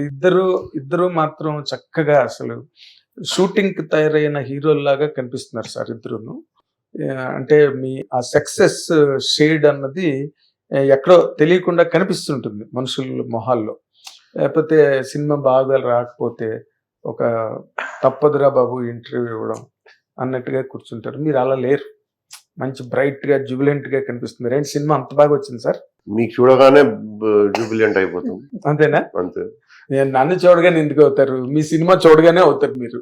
ఇద్దరు ఇద్దరు మాత్రం చక్కగా అసలు షూటింగ్కి తయారైన హీరోల్లాగా కనిపిస్తున్నారు సార్ ఇద్దరును. అంటే మీ ఆ సక్సెస్ షేడ్ అన్నది ఎక్కడో తెలియకుండా కనిపిస్తుంటుంది మనుషుల మొహాల్లో. లేకపోతే సినిమా బాగా రాకపోతే ఒక తప్పదురా బాబు ఇంటర్వ్యూ ఇవ్వడం అన్నట్టుగా కూర్చుంటారు. మీరు అలా లేరు. మంచి బ్రైట్గా జుబిలెంట్గా కనిపిస్తుంది. ఏంటి సినిమా అంత బాగా వచ్చింది సార్. మీకు చూడగానే జూబిలియంట్ అయిపోతాం. అంతేనా? అంతే. నేను నన్ను చూడగానే ఎందుకు అవుతారు? మీ సినిమా చూడగానే అవుతారు మీరు.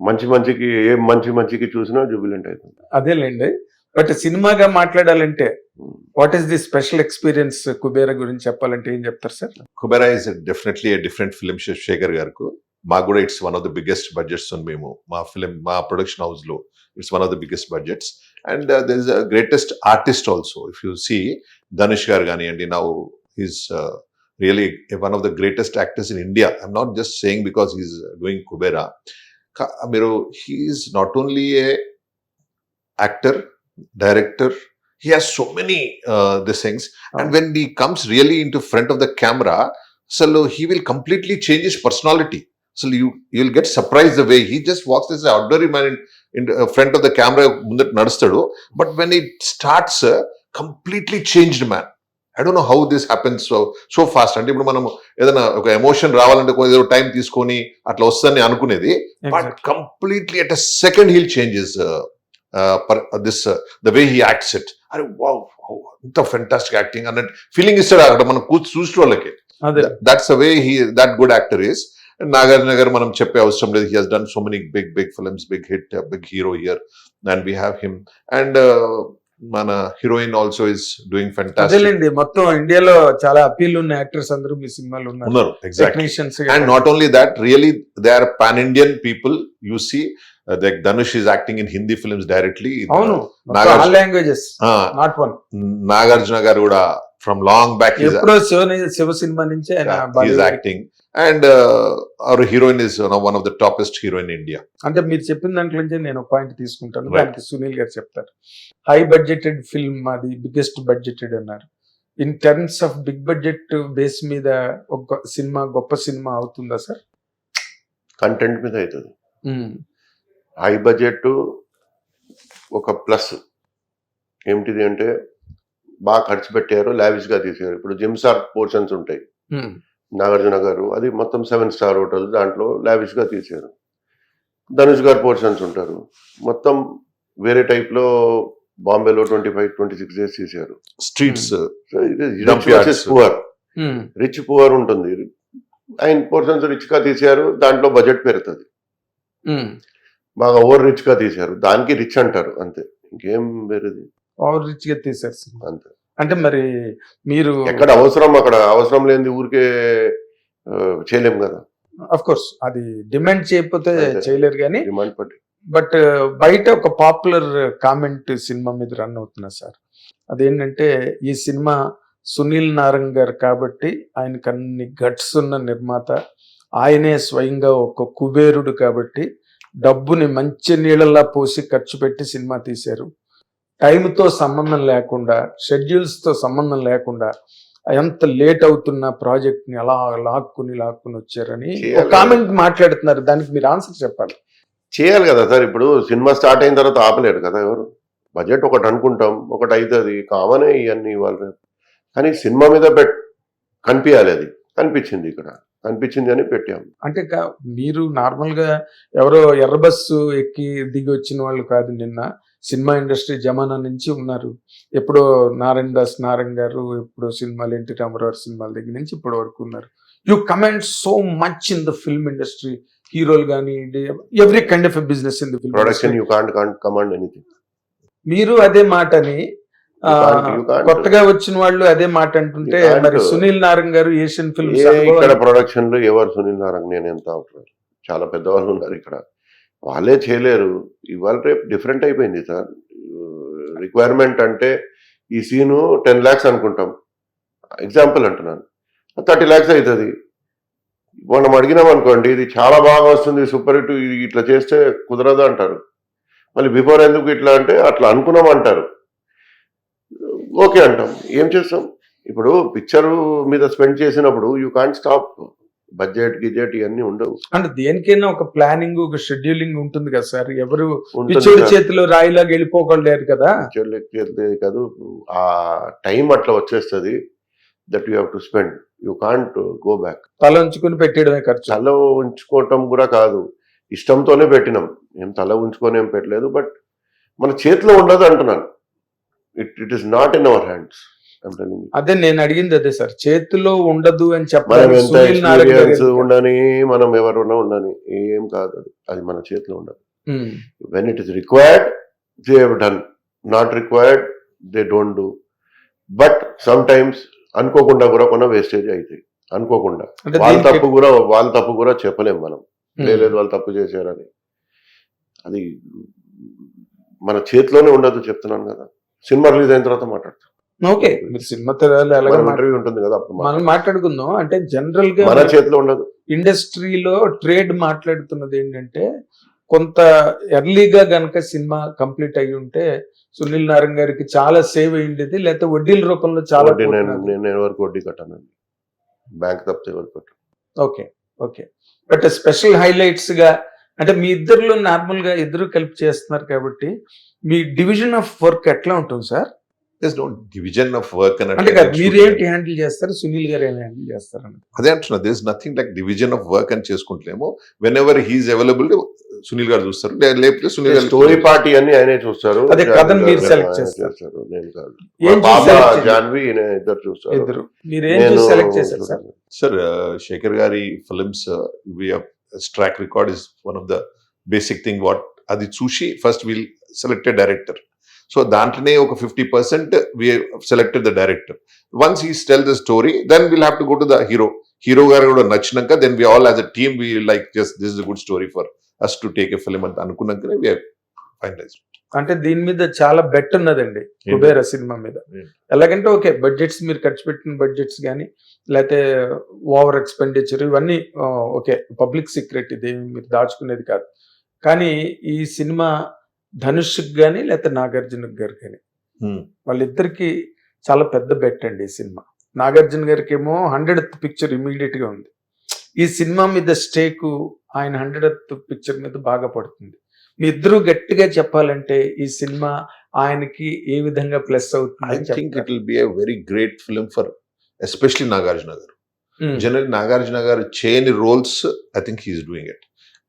మంచి మంచికి ఏ మంచి మంచికి చూసినా జూబిలియంట్ అవుతుంది అదేలేండి. బట్ సినిమాగా మాట్లాడాలంటే what is the special experience Kubera గురించి చెప్పాలంటే ఏం చెప్తారు sir? Kubera is definitely a different film Shekhar గారికి. మాకు కూడా it's one of the biggest budgets మేము మా ఫిలిం మా ప్రొడక్షన్ హౌస్లో It's one of the biggest budgets. And uh, there's a greatest artist also. If you see Danish Gargani, and now he's uh, really one of the greatest actors in India. I'm not just saying because he's doing Kubera. Amiro, he is not only a actor, director, he has so many uh, these things. And when he comes really into front of the camera, so he will completely change his personality. So you you'll get surprised the way he just walks as an ordinary man front of the camera ముందట నడుస్తాడు. But when it starts uh, completely changed man. I don't know how this happens so fast అంటే ఇప్పుడు మనం ఏదైనా ఒక emotion రావాలంటే కొంచెం time తీసుకొని అట్లా వస్తుందని అనుకునేది. But. Completely at second heal changes this the way he acts it అరే వావ్ ఇంత ఫెంటాస్టిక్ యాక్టింగ్ అన్నట్టు ఫీలింగ్ ఇస్తాడు అక్కడ మనం కూర్చు చూసిన వాళ్ళకి. That's the way he that good actor is Nagarjuna garu మనం చెప్పే అవసరం లేదు. He has done so many big big films big hit big hero year and we have him and మన heroine also is doing fantastic మొత్తం ఇండియాలో చాలా appeal ఉన్న actors అందరూ మీ సినిమాలో ఉన్నారు. Technicians not only that, really, they are pan Indian people. You see, uh, like Dhanush is acting in Hindi films directly. అవును Nagarjuna- languages not one Nagarjuna garu కూడా ఫ్రమ్ లాంగ్ బ్యాక్ ఈస్ ఎప్పుడో Shiva cinema నుంచి is acting and our heroine is one of the toppest heroine India అంటే మీరు చెప్పిన దాంట్లో నుంచి నేను పాయింట్ తీసుకుంటాను. దానికి సునీల్ గారు చెప్తారు. హై బడ్జెటెడ్ ఫిల్మ్ అది బిగ్గెస్ట్ బడ్జెటెడ్ అన్నారు. In terms of big budget base మీద ఒక సినిమా గొప్ప సినిమా అవుతుందా సార్? కంటెంట్ మీద అవుతుంది. హై బడ్జెట్ ఒక ప్లస్ ఏమిటిది అంటే బాగా ఖర్చు పెట్టారు లావిష్గా తీసారు ఇప్పుడు జిమ్సార్ పోర్షన్స్ ఉంటాయి. నాగార్జున గారు అది మొత్తం సెవెన్ స్టార్ హోటల్ దాంట్లో లావిష్గా తీసారు ధనుష్ గారు పోర్షన్స్ ఉంటారు. మొత్తం వేరే టైప్లో బాంబేలో twenty five twenty six days తీసారు స్ట్రీట్స్ పువర్ రిచ్ పువర్ ఉంటుంది. ఆయన పోర్షన్స్ రిచ్గా తీసారు దాంట్లో బడ్జెట్ పెరుగుతుంది. బాగా ఓవర్ రిచ్గా తీశారు. దానికి రిచ్ అంటారు అంతే. ఇంకేం వేరేది? ఓవర్ రిచ్గా తీసారు సినిమా అంతే. అంటే మరి మీరు ఎక్కడ అవసరం అక్కడ అవసరం లేనిది ఊరికే ఆ, చేయలేం కదా. అఫ్ కోర్స్ అది డిమాండ్ చేయకపోతే. చేయలేరు కానీ డిమాండ్ పట్టి. బట్ బయట ఒక పాపులర్ కామెంట్ సినిమా మీద రన్ అవుతున్నా సార్. అదేంటంటే ఈ సినిమా సునీల్ నారంగ్ గారు కాబట్టి ఆయనకు అన్ని గట్స్ ఉన్న నిర్మాత ఆయనే స్వయంగా ఒక కుబేరుడు కాబట్టి డబ్బుని మంచి నీళ్ళలా పోసి ఖర్చు పెట్టి సినిమా తీశారు. టైంతో సంబంధం లేకుండా షెడ్యూల్స్తో సంబంధం లేకుండా ఎంత లేట్ అవుతున్న ప్రాజెక్ట్ని అలా లాక్కుని లాక్కుని వచ్చారని. కామెంట్ మాట్లాడుతున్నారు. దానికి మీరు ఆన్సర్ చెప్పాలి. చేయాలి కదా సార్. ఇప్పుడు సినిమా స్టార్ట్ అయిన తర్వాత ఆపలేరు కదా ఎవరు? బడ్జెట్ ఒకటి అనుకుంటాం. ఒకటి అవుతుంది కామనే ఇవన్నీ రేపు. కానీ సినిమా మీద పెట్ కనిపించాలి అది. కనిపించింది ఇక్కడ. కనిపించింది అని పెట్టాం. అంటే మీరు నార్మల్గా ఎవరో ఎర్ర బస్సు ఎక్కి దిగి వచ్చిన వాళ్ళు కాదు నిన్న. సినిమా ఇండస్ట్రీ జమానా నుంచి ఉన్నారు. ఎప్పుడో నారాయణ దాస్ నారాయణ గారు ఎప్పుడో సినిమాలు ఎన్టీ రామారావు సినిమాల దగ్గర నుంచి ఇప్పటి వరకు ఉన్నారు. You comment so much in the film industry. హీరోలు కానీ every kind of business in the production film you can't can't command anything. మీరు అదే మాటని. కొత్తగా వచ్చిన వాళ్ళు అదే మాట అంటుంటే. మరి సునీల్ నారాయణ గారు ఏషియన్ ఫిల్మ్స్ ఏ ఇక్కడ ప్రొడక్షన్లో ఎవరు సునీల్ నారాయణ నేను ఎంత చాలా పెద్దవాళ్ళు ఉన్నారు ఇక్కడ. వాళ్ళే చేయలేరు. ఇవాళ రేపు డిఫరెంట్ అయిపోయింది సార్. రిక్వైర్మెంట్ అంటే ఈ సీను టెన్ ల్యాక్స్ అనుకుంటాం. ఎగ్జాంపుల్ అంటున్నాను. థర్టీ ల్యాక్స్ అవుతుంది. మనం అడిగినాం అనుకోండి ఇది చాలా బాగా వస్తుంది సూపర్ హిట్ ఇది ఇట్లా చేస్తే కుదరదు అంటారు. మళ్ళీ బిఫోర్ ఎందుకు ఇట్లా అంటే అట్లా అనుకున్నాం అంటారు. ఓకే అంటాం. ఏం చేస్తాం? ఇప్పుడు పిక్చర్ మీద స్పెండ్ చేసినప్పుడు యూ కాంట్ స్టాప్ బడ్జెట్ గిజెట్ ఇవన్నీ ఉండవు. అంటే దేనికైనా ఒక ప్లానింగ్ ఒక షెడ్యూలింగ్ ఉంటుంది కదా సార్. ఎవరు. చేతిలో రాయిలాగా వెళ్ళిపోగలేరు కదా. లెక్కేది కాదు. ఆ టైం అట్లా వచ్చేస్తుంది that you have to spend. You can't go back. తల ఉంచుకుని పెట్టేయడమే ఖర్చు. తల ఉంచుకోవటం కూడా కాదు. ఇష్టంతోనే పెట్టినాం. ఏం తల ఉంచుకొని ఏం పెట్టలేదు బట్ మన చేతిలో ఉండదు అంటున్నాను. It it is not in our hands అదే నేను అడిగింది అదే సార్. చేతిలో ఉండదు అని చెప్పాలి ఉండని మనం ఎవరున్నా ఉండని ఏం కాదు అది. అది మన చేతిలో ఉండదు. When it is required they have done not required they don't do but sometimes అనుకోకుండా కూడా కొన్ని వేస్టేజ్ అవుతాయి అనుకోకుండా. వాళ్ళ తప్పు కూడా వాళ్ళ తప్పు కూడా చెప్పలేం మనం. లేదు వాళ్ళు తప్పు చేశారని. అది మన చేతిలోనే ఉండదు చెప్తున్నాను కదా. సినిమా రిలీజ్ అయిన తర్వాత మాట్లాడతాం. ఓకే. మీరు సినిమా తెరాలి ఇంటర్వ్యూ ఉంటుంది కదా అప్పుడు మనం. మాట్లాడుకుందాం. అంటే జనరల్గా మన చేతిలో ఉండదు. ఇండస్ట్రీలో ట్రేడ్ మాట్లాడుతున్నది ఏంటంటే కొంత ఎర్లీగా గనక సినిమా కంప్లీట్ అయి ఉంటే సునీల్ నారాయణ గారికి చాలా సేవ్ అయ్యింది లేకపోతే వడ్డీల రూపంలో చాలా నేను ఎవరికి వడ్డీ కట్టానండి బ్యాంక్ తప్పితే ఓకే ఓకే. బట్ స్పెషల్ హైలైట్స్గా అంటే మీ ఇద్దరులో నార్మల్గా ఇద్దరు కలిపి చేస్తున్నారు కాబట్టి మీ డివిజన్ ఆఫ్ వర్క్ ఎట్లా ఉంటుంది sir this no division of work అంటే కాదు మీరేంటి హ్యాండిల్ చేస్తారు? సునీల్ గారు ఏమి హ్యాండిల్ చేస్తారు అదే అంటున్నా this nothing like division of work అని చేసుకుంటలేము. Whenever he's available Sunil garu చూస్తారు. లేకపోతే సునీల్ గారు స్టోరీ పార్టీ అన్ని ఆయనే చూస్తారు. అదే కథను మీరు select చేస్తారు. నేను కాదు. బాబా? జాన్వి ఇద్దరు చూస్తారు. ఇద్దరు. మీరు ఏం సెలెక్ట్ చేశారు సార్ సార్ శేఖర్ గారి films we track record is one of the basic thing what అది చూసి first will selected director so దాంట్లోనే ఒక fifty percent we selected the director once he tell the story then will have to go to the hero hero గారు కూడా నచ్చినాక then we all as a team we like just this good story for us to take a film అని అనుకున్నాకనే వి finalise అంటే దీని మీద చాలా bet ఉన్నదండి Kubera cinema మీద? ఎలాగంటే ఓకే బడ్జెట్స్ మీరు ఖర్చు పెట్టిన బడ్జెట్స్ కానీ లేకపోతే ఓవర్ ఎక్స్పెండిచర్ ఇవన్నీ ఓకే పబ్లిక్ సీక్రెట్ ఇది మీరు దాచుకునేది కాదు. కానీ ఈ సినిమా ధనుష్కి కానీ లేకపోతే నాగార్జున గారు కానీ వాళ్ళిద్దరికి చాలా పెద్ద బెట్ అండి ఈ సినిమా. నాగార్జున గారికి ఏమో హండ్రెడ్ పిక్చర్ ఇమీడియట్గా ఉంది. ఈ సినిమా మీద స్టేకు ఆయన హండ్రెడ్ పిక్చర్ మీద బాగా పడుతుంది. మీ ఇద్దరు గట్టిగా చెప్పాలంటే ఈ సినిమా ఆయనకి ఏ విధంగా ప్లస్ ఐ అవుతుంది think it will be a very great film for especially Nagarjuna garu. General Nagarjuna garu చేయని roles I think he's doing it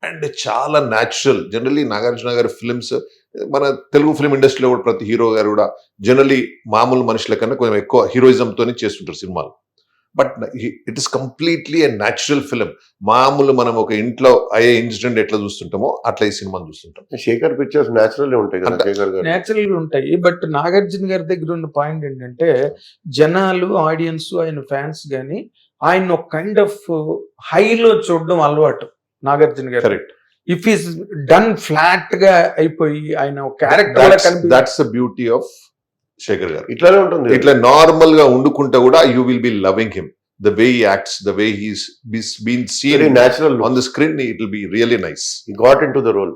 and చాలా న్యాచురల్ జనరలీ నాగార్జున గారి ఫిల్మ్స్ మన తెలుగు ఫిల్మ్ ఇండస్ట్రీలో కూడా ప్రతి హీరో గారు కూడా జనరలీ మామూలు మనుషుల కన్నా కొంచెం ఎక్కువ హీరోయిజం తోనే చేస్తుంటారు సినిమాలు. But it is completely a natural film మామూలు మనం ఒక ఇంట్లో అయ్యే ఇన్సిడెంట్ ఎట్లా చూస్తుంటామో అట్లా ఈ సినిమాని చూస్తుంటాం. శేఖర్ పిక్చర్స్ నేచురల్ ఉంటాయి కదా అంతే. శేఖర్ గారు? నేచురల్గా ఉంటాయి. బట్ నాగార్జున గారి దగ్గర ఉన్న పాయింట్ ఏంటంటే జనాలు ఆడియన్స్ ఆయన ఫ్యాన్స్ గాని ఆయన ఒక కైండ్ ఆఫ్ హైలో చూడడం అలవాటు. నాగార్జున గారు. కరెక్ట్ ఇఫ్ ఈస్ డన్ ఫ్లాట్గా అయిపోయి ఆయన క్యారెక్టర్ కనిపి that's beauty of Shekhar garu. ఇట్లానే ఉంటుంది. ఇట్లా నార్మల్గా ఉండుకుంటా కూడా you will be loving him the way acts the way he's been seen natural on the screen it will be really nice got in to the role.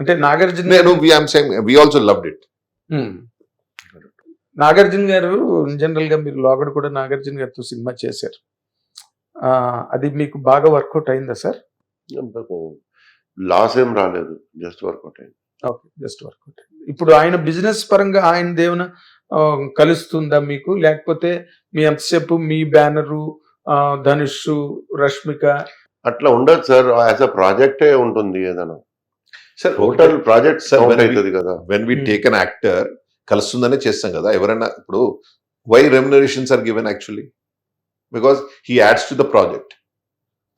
అంటే నాగార్జున నేను we I'm saying we also loved it. Nagarjuna garu జనరల్గా మీరు లోగడ కూడా నాగార్జున గారితో cinema చేశారు. అది మీకు బాగా వర్కౌట్ అయిందా సార్? లాస్ ఏం రాలేదు జస్ట్ వర్కౌట్ అయింది. ఓకే జస్ట్ వర్కౌట్ ఇప్పుడు ఆయన బిజినెస్ పరంగా ఆయన దేవున కలుస్తుందా మీకు? లేకపోతే మీ ఎంతసేపు మీ బ్యానరు ధనుష్ రష్మిక? అట్లా ఉండదు సార్ యాజ్ అ ప్రాజెక్టే ఉంటుంది ఏదైనా. సార్ టోటల్ ప్రాజెక్ట్ అవుతుంది కదా. When we. Take an actor కలుస్తుందనే చేస్తాం కదా. ఎవరైనా ఇప్పుడు why remunerations are given actually because he adds to the project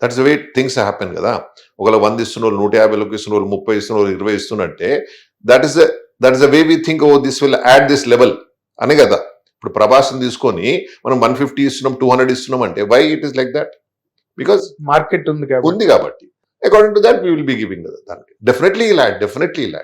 that's way things happen కదా? ఒకవేళ వంద ఇస్తున్న వాళ్ళు నూట యాభైలోకి ఇస్తున్న వాళ్ళు ముప్పై ఇస్తున్న వాళ్ళు ఇరవై ఇస్తున్నట్టే that is that is the way we think oh this will add this level అనే కదా? ఇప్పుడు ప్రభాస్ని తీసుకొని మనం వన్ ఫిఫ్టీ ఇస్తున్నాం టూ హండ్రెడ్ ఇస్తున్నాం అంటే why it is like that because market ఉంది కాబట్టి. ఉంది కాబట్టి. According to that we will be giving దానికి. డెఫినెట్లీ ఇలా డెఫినెట్లీ ఇలా